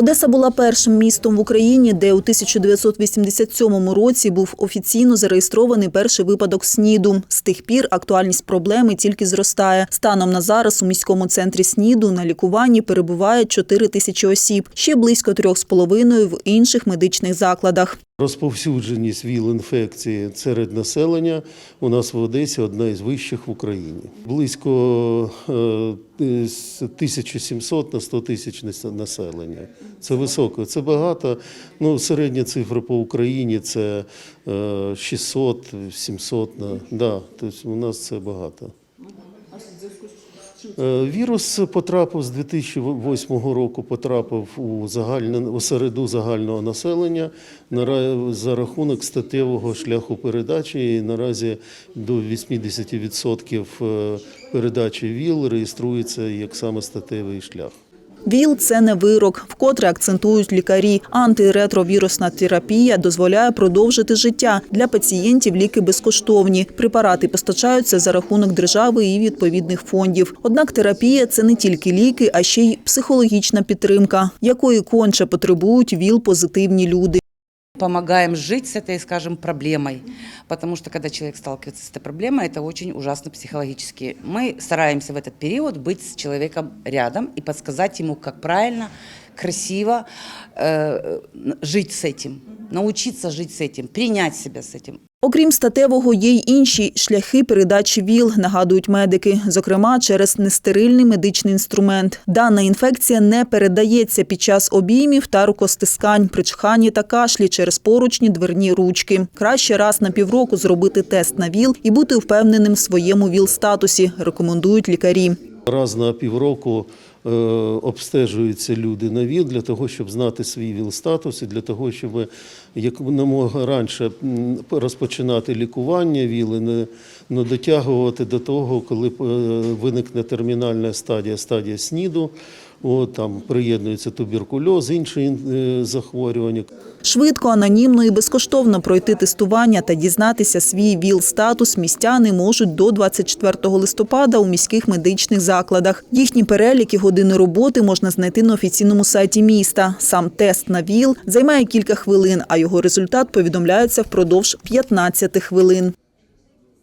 Одеса була першим містом в Україні, де у 1987 році був офіційно зареєстрований перший випадок СНІДу. З тих пір актуальність проблеми тільки зростає. Станом на зараз у міському центрі СНІДу на лікуванні перебуває 4 тисячі осіб, ще близько трьох з половиною в інших медичних закладах. Розповсюдженість ВІЛ-інфекції серед населення у нас в Одесі одна із вищих в Україні. Близько е, з 1700 на 100 тисяч населення. Це високо, це багато. Ну, середня цифра по Україні це е, 600-700. на- Да, тобто у нас це багато. Е, Вірус потрапив з 2008 року, потрапив у загальне у середу загального населення за рахунок статевого шляху передачі. І наразі до 80% е, передачі ВІЛ реєструється як саме статевий шлях. ВІЛ – це не вирок, вкотре акцентують лікарі. Антиретровірусна терапія дозволяє продовжити життя. Для пацієнтів ліки безкоштовні. Препарати постачаються за рахунок держави і відповідних фондів. Однак терапія – це не тільки ліки, а ще й психологічна підтримка, якої конче потребують ВІЛ-позитивні люди. Помогаем жить с этой, скажем, проблемой. Потому что когда человек сталкивается с этой проблемой, это очень ужасно психологически. Мы стараемся в этот период быть с человеком рядом и подсказать ему, как правильно, красиво э, жить с этим, научиться жить с этим, принять себя с этим. Окрім статевого, є й інші шляхи передачі ВІЛ, нагадують медики, зокрема через нестерильний медичний інструмент. Дана інфекція не передається під час обіймів та рукостискань, при чханні та кашлі через поручні дверні ручки. Краще раз на півроку зробити тест на ВІЛ і бути впевненим в своєму ВІЛ-статусі, рекомендують лікарі. Раз на півроку е, обстежуються люди на ВІЛ для того, щоб знати свій ВІЛ-статус і для того, щоб якомога раніше розпочинати лікування ВІЛ і не, не дотягувати до того, коли е, виникне термінальна стадія, стадія СНІДу. От, там приєднується туберкульоз, інші е, захворювання. Швидко, анонімно і безкоштовно пройти тестування та дізнатися свій ВІЛ-статус містяни можуть до 24 листопада у міських медичних закладах. Їхні переліки години роботи можна знайти на офіційному сайті міста. Сам тест на ВІЛ займає кілька хвилин, а його результат повідомляється впродовж 15 хвилин.